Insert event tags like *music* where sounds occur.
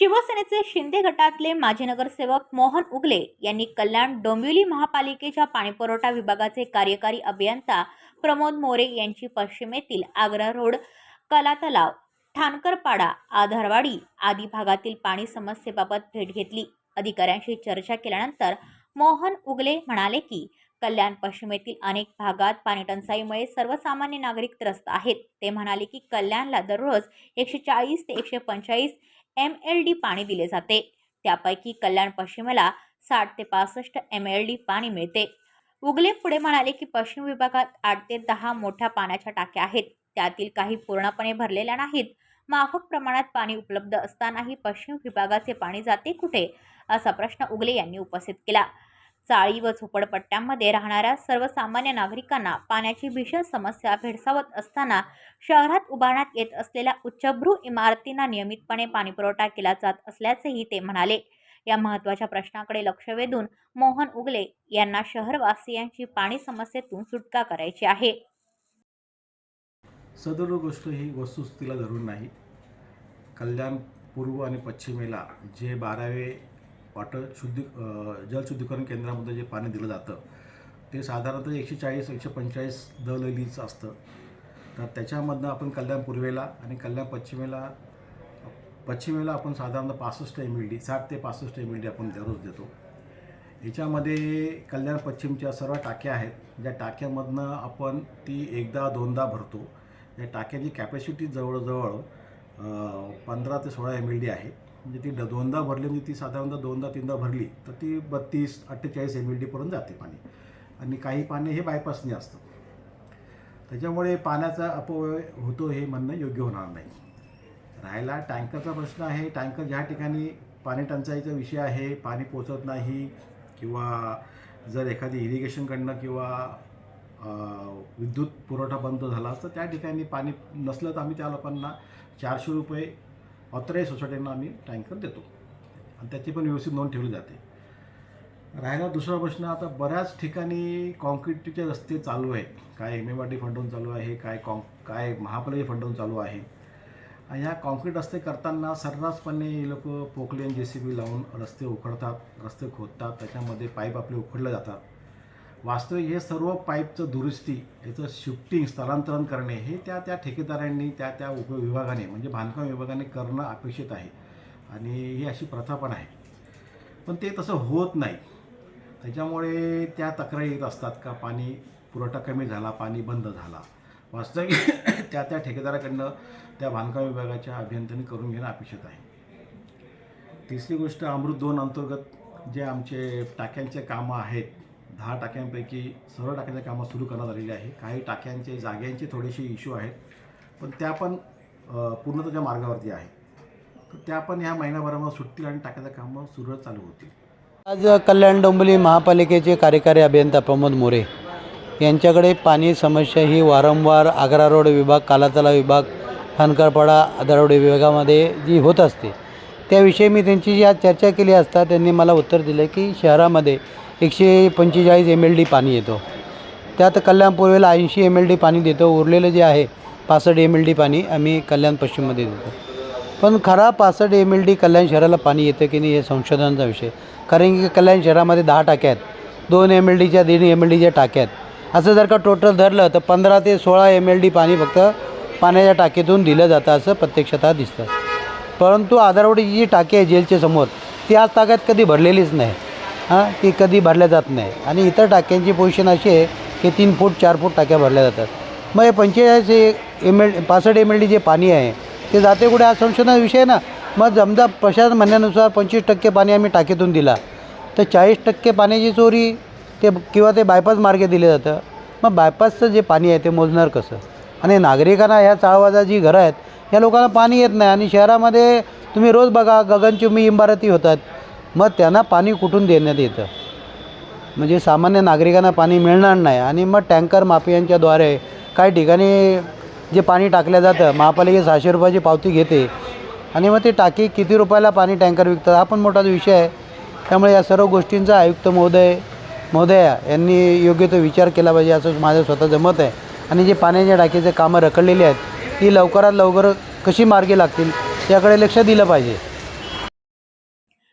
शिवसेनेचे शिंदे गटातले माजी नगरसेवक मोहन उगले यांनी कल्याण डोंबिवली महापालिकेच्या पाणीपुरवठा विभागाचे कार्यकारी अभियंता प्रमोद मोरे यांची पश्चिमेतील आग्रा रोड कला तलाव ठाणकरपाडा आधारवाडी आदी भागातील पाणी समस्येबाबत भेट घेतली. अधिकाऱ्यांशी चर्चा केल्यानंतर मोहन उगले म्हणाले की कल्याण पश्चिमेतील अनेक भागात पाणी टंचाईमुळे सर्वसामान्य नागरिक त्रस्त आहेत. ते म्हणाले की कल्याणला दररोज एकशे चाळीस ते एकशे पंचेचाळीस एम एल डी पाणी दिले जाते. त्यापैकी कल्याण पश्चिमेला साठ ते पासष्ट एम एल डी पाणी मिळते. उगले पुढे म्हणाले की पश्चिम विभागात आठ ते दहा मोठ्या पाण्याच्या टाक्या आहेत. त्यातील काही पूर्णपणे भरलेल्या नाहीत. माफक प्रमाणात पाणी उपलब्ध असतानाही पश्चिम विभागाचे पाणी जाते कुठे? असा प्रश्न उगले यांनी उपस्थित केला. चाळी व झोपडपट्ट्यांमध्ये राहणाऱ्या सर्वसामान्य नागरिकांना पाण्याची भीषण समस्या भेडसावत असताना शहरात उभारण्यात येत असलेल्या उच्चभ्रू इमारतींना नियमितपणे पाणीपुरवठा केला जात असल्याचेही ते म्हणाले. या महत्त्वाच्या प्रश्नाकडे लक्ष वेधून मोहन उगले यांना शहरवासियांची पाणी समस्येतून सुटका करायची आहे. सदर गोष्ट ही वस्तुस्थितीला धरून नाही. कल्याण पूर्व आणि पश्चिमेला जे बारावे वॉटर शुद्धी जल जलशुद्धीकरण केंद्रामध्ये जे पाणी दिलं जातं ते साधारणतः एकशे चाळीस एकशे पंचेचाळीस दललीचं असतं. तर त्याच्यामधनं आपण कल्याण पूर्वेला आणि कल्याण पश्चिमेला पश्चिमेला आपण साधारणतः पासष्ट एम एल डी साठ ते पासष्ट एम एल डी आपण दररोज देतो. याच्यामध्ये कल्याण पश्चिमच्या सर्व टाक्या आहेत. ज्या टाक्यामधनं आपण ती एकदा दोनदा भरतो. या टाक्याची कॅपॅसिटी जवळजवळ पंधरा ते सोळा एम एल डी आहे. म्हणजे ती ड दोनदा भरली म्हणजे ती साधारणतः दोनदा तीनदा भरली तर ती बत्तीस अठ्ठेचाळीस एम एल डीपर्यंत जाते पाणी. आणि काही पाणी हे बायपासने असतं. त्याच्यामुळे पाण्याचा अपव्यय होतो हे म्हणणं योग्य होणार नाही. राहिला टँकरचा प्रश्न आहे. टँकर ज्या ठिकाणी पाणी टंचाईचा विषय आहे पाणी पोचत नाही किंवा जर एखादी इरिगेशनकडनं किंवा विद्युत पुरवठा बंद झाला तर त्या ठिकाणी पाणी नसलं तर आम्ही त्या लोकांना चारशे रुपये ऑथराईज सोसायटींना आम्ही टँकर देतो. आणि त्याची पण व्यवस्थित नोंद ठेवली जाते. राहिला दुसरा प्रश्न आता बऱ्याच ठिकाणी कॉन्क्रीटचे रस्ते चालू आहेत. काय एम एम आर डी फंडून चालू आहे काय कॉं काय महापालिका फंडून चालू आहे. आणि ह्या कॉन्क्रीट रस्ते करताना सर्रासपणे लोक पोकलेन जे सी बी लावून रस्ते उखडतात रस्ते खोदतात त्याच्यामध्ये पाईप आपले उखडले जातात. वास्तविक हे सर्व पाईपचं दुरुस्ती याचं शिफ्टिंग स्थलांतरण करणे हे त्या त्या ठेकेदारांनी त्या त्या उपविभागाने म्हणजे बांधकाम विभागाने करणं अपेक्षित आहे. आणि ही अशी प्रथा पण आहे. पण ते तसं होत नाही. त्याच्यामुळे त्या तक्रारी येत असतात का पाणी पुरवठा कमी झाला पाणी बंद झाला. वास्तविक *coughs* त्या त्या ठेकेदाराकडनं त्या बांधकाम विभागाच्या अभियंत्यांनी करून घेणं अपेक्षित आहे. तिसरी गोष्ट अमृत दोन अंतर्गत जे आमचे टाक्यांचे कामं आहेत दहा टाक्यांपैकी सर्व टाक्यांचे कामं सुरू करण्यात आलेली आहे. काही टाक्यांचे जाग्यांचे थोडेसे इश्यू आहेत. पण त्या पण पूर्णतच्या मार्गावरती आहे. तर त्या पण ह्या महिनाभरामध्ये सुटतील आणि टाक्याचं कामं सुरू चालू होतील. आज कल्याण डोंबिवली महापालिकेचे कार्यकारी अभियंता प्रमोद मोरे यांच्याकडे पाणी समस्या ही वारंवार आग्रा रोड विभाग कालातला विभाग खानकरपाडा आधारवाडी विभागामध्ये जी होत असते. त्याविषयी मी त्यांची जी आज चर्चा केली असता त्यांनी मला उत्तर दिलं की शहरामध्ये एकशे पंचेचाळीस एम एल डी पाणी येतो. त्यात कल्याण पूर्वेला ऐंशी एम एल डी पाणी देतो. उरलेलं जे आहे पासष्ट एम एल डी पाणी आम्ही कल्याण पश्चिममध्ये देतो. पण खरा पासष्ट एम एल डी कल्याण शहराला पाणी येतं की नाही हे संशोधनाचा विषय. कारण की कल्याण शहरामध्ये दहा टाक्या आहेत. दोन एम एल डीच्या दीड एम एल डीच्या टाक्या आहेत. असं जर का टोटल धरलं तर पंधरा ते सोळा एम एल डी पाणी फक्त पाण्याच्या टाकीतून दिलं जातं असं प्रत्यक्षतः दिसतं. परंतु आधारवाडीची जी टाकी आहे जेलच्या समोर ती आज ताकद कधी भरलेलीच नाही. हां ती कधी भरल्या जात नाही. आणि इतर टाक्यांची पोझिशन अशी आहे की तीन फूट चार फूट टाक्या भरल्या जातात. मग हे पंचेचाळीस एम एल पासष्ट एम एल डी जे पाणी आहे ते जाते कुठे? हा संशोधनाचा विषय आहे ना. मग समजा प्रशासन म्हणण्यानुसार पंचवीस टक्के पाणी आम्ही टाकीतून दिला. तर चाळीस टक्के पाण्याची चोरी ते किंवा ते बायपास मार्गे दिले जातं. मग बायपासचं जे पाणी आहे ते मोजणार कसं? आणि नागरिकांना ह्या चाळवाजा जी घरं आहेत या लोकांना पाणी येत नाही. आणि शहरामध्ये तुम्ही रोज बघा गगनचुंबी इमारती होतात. मग त्यांना पाणी कुठून देण्यात येतं? म्हणजे सामान्य नागरिकांना पाणी मिळणार नाही आणि मग टँकर माफियांच्याद्वारे काही ठिकाणी जे पाणी टाकलं जातं महापालिका सहाशे रुपयाची पावती घेते आणि मग ते टाकी किती रुपयाला पाणी टँकर विकतात? हा पण मोठा विषय आहे. त्यामुळे या सर्व गोष्टींचा आयुक्त महोदय महोदया यांनी योग्य तो विचार केला पाहिजे असं माझं स्वतःचं मत आहे. आणि जे पाण्याच्या टाकीचे कामं रखडलेली आहेत ती लवकरात लवकर कशी मार्गी लागतील याकडे लक्ष दिलं पाहिजे.